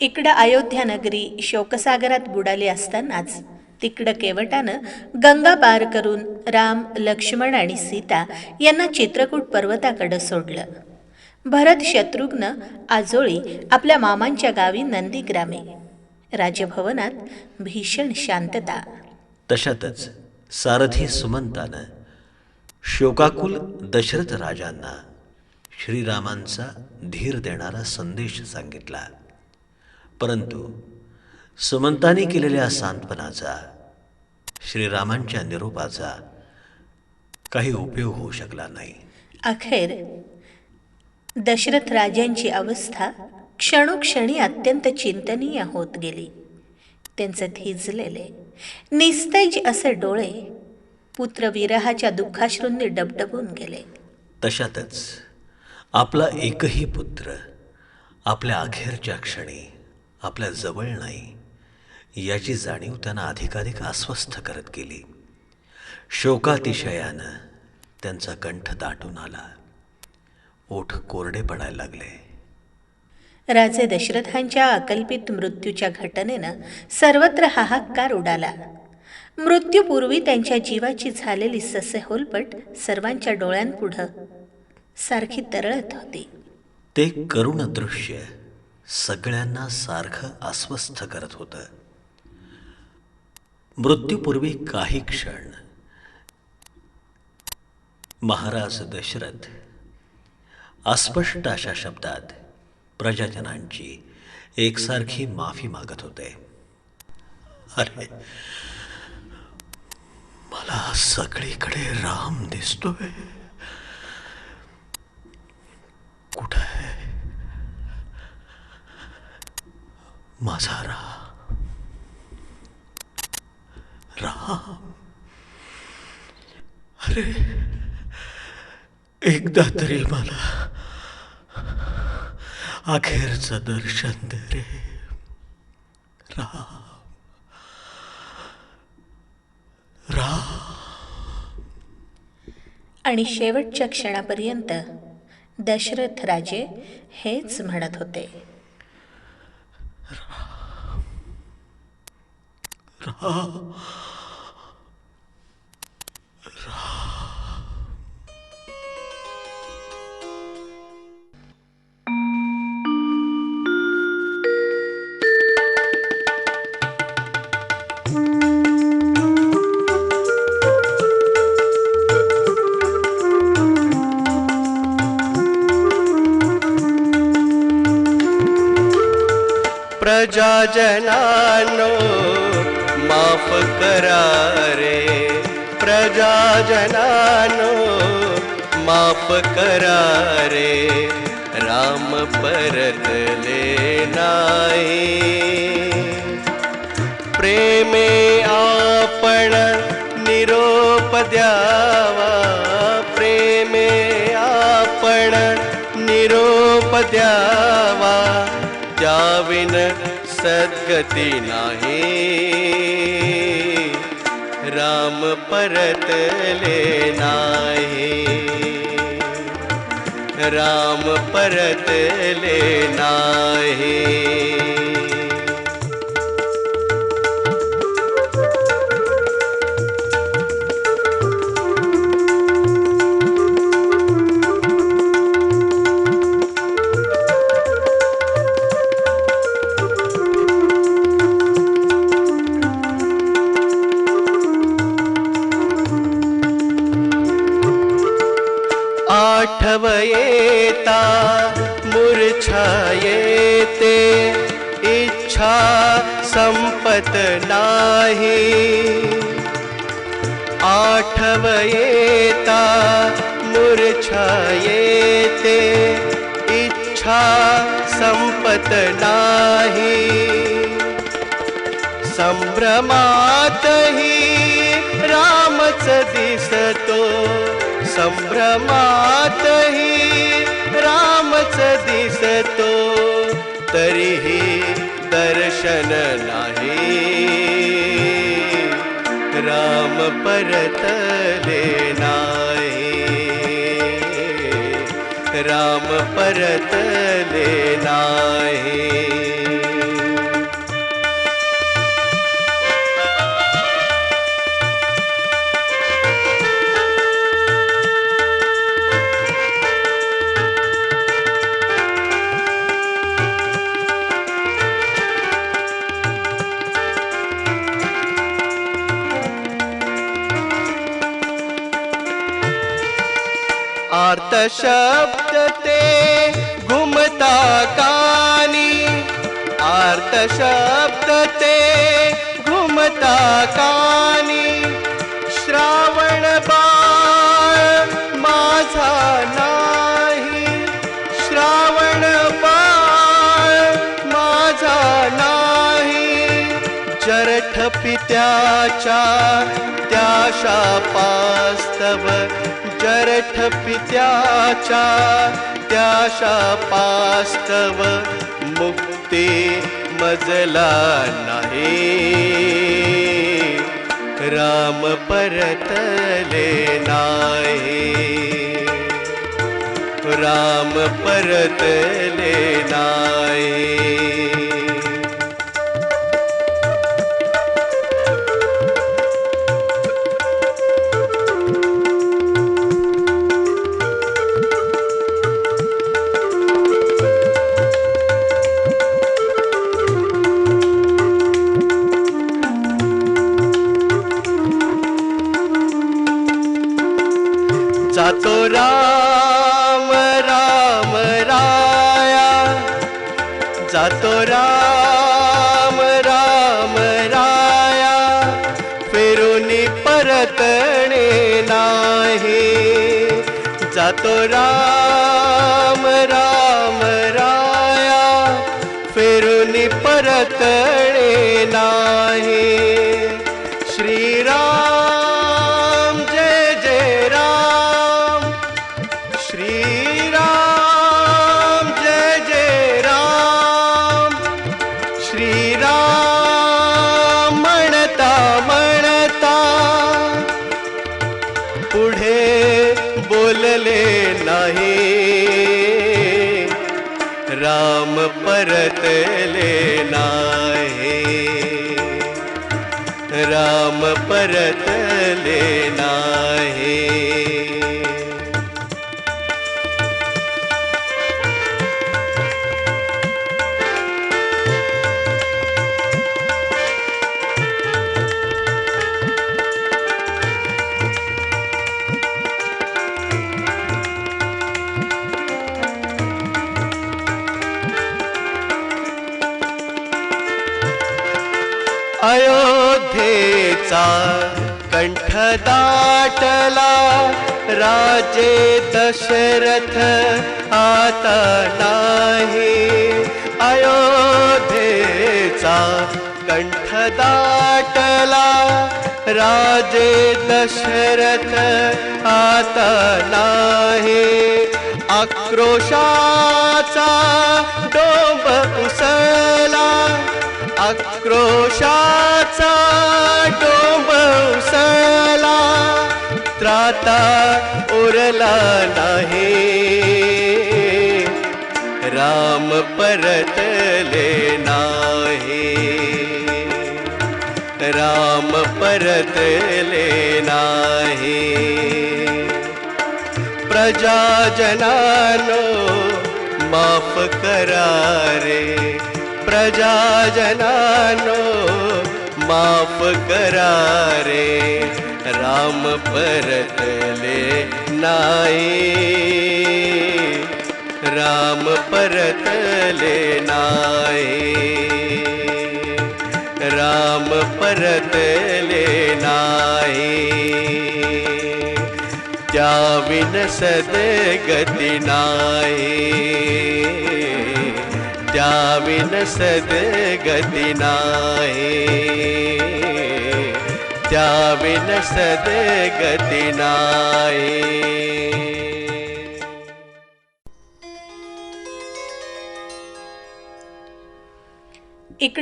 इकडं अयोध्या नगरी शोकसागरात बुडाली असतानाच तिकडं केवटानं गंगा पार करून राम लक्ष्मण आणि सीता यांना चित्रकूट पर्वताकडं सोडलं. भरत शत्रुघ्न आजोळी आपल्या मामांच्या गावी नंदीग्रामे. राजभवनात भीषण शांतता. तशातच सारथी सुमंतानं शोकाकुल दशरथ राजांना श्रीरामांचा धीर देणारा संदेश सांगितला. परंतु सुमंतानी केलेल्या सांत्वनाचा श्रीरामांच्या निरोपाचा काही उपयोग होऊ शकला नाही. अखेर दशरथ राजांची अवस्था क्षणोक्षणी अत्यंत चिंतनीय होत गेली. त्यांचे थिजलेले निस्तेज असे डोळे पुत्रविरहाच्या दुःखाश्रूंनी डबडबून गेले. तशातच आपला एकही पुत्र आपल्या अखेरच्या क्षणी आपल्या जवळ नाही. याची जाणीव त्यांना अधिकाधिक अस्वस्थ करत गेली. शोकातिशयानं त्यांचा कंठ दाटून आला. ओठ कोरडे पडायला लागले. राजे दशरथांच्या अकल्पित मृत्यूच्या घटनेनं सर्वत्र हाहाकार उडाला. मृत्यूपूर्वी त्यांच्या जीवाची झालेली ससे होलपट सर्वांच्या डोळ्यांपुढं सारखी तरळत होती. ते करुण दृश्य सगळ्यांना सारखं अस्वस्थ करत होतं. मृत्यूपूर्वी काही क्षण. महाराज दशरथ अस्पष्ट अशा शब्दात प्रजाजनांची एकसारखी माफी मागत होते. अरे मला सगळीकडे राम दिसतोय. कुठं माझा राम राम अरे एकदा तरी मला अखेरचं दर्शन दे रे. राम राम आणि शेवटच्या क्षणापर्यंत दशरथ राजे हेच म्हणत होते. प्रजाजनानो माफ करा रे प्रजाजनानो माफ करा रे राम परतले नाही। प्रेमे आपण निरोप द्यावा प्रेमे आपण निरोप द्यावा जाविन सद्गती नाही। राम परतले नाही। राम परतले नाही। आठव इच्छा संपत नाही. आठव येता मूर्छा येते. इच्छा संपत नाही. संभ्रमातही रामच दिसतो. संभ्रमातही रामच दिसतो. तरीही दर्शन नाही. राम परतले नाही राम परतले नाही शब्द ते घुमता कानी. आर्त शब्द ते घुमता कानी. श्रावण बाळ माझा नाही. श्रावण बाळ माझा नाही. जरठ पित्याच्या त्या शापास्तव जरठ पित्याच्या त्या शापास्तव मुक्ती मजला नाही. राम परतले नाही. राम परतले नाही. जातो राम राम राया फिरूनी परतणे नाही। जातो राम राम राया फिरूनी परतणे नाही। श्रीराम राम परतले नाही राम परतले नाही अयोध्येचा कंठ दाटला राजे दशरथ आता नाही. अयोध्येचा कंठ दाटला राजे दशरथ आता नाही. आक्रोशाचा डोंब उसळला क्रोशाचा डोंबसला त्राता उरला नाही. राम परतले नाही. राम परतले नाही. प्रजाजनानो माफ करा रे. प्रजाजनानो माफ करा रे राम परतले नाही राम परतले नाही राम परतले नाही त्या विन सदगती नाही त्या विन सदगती नाही त्या विन सदगती नाही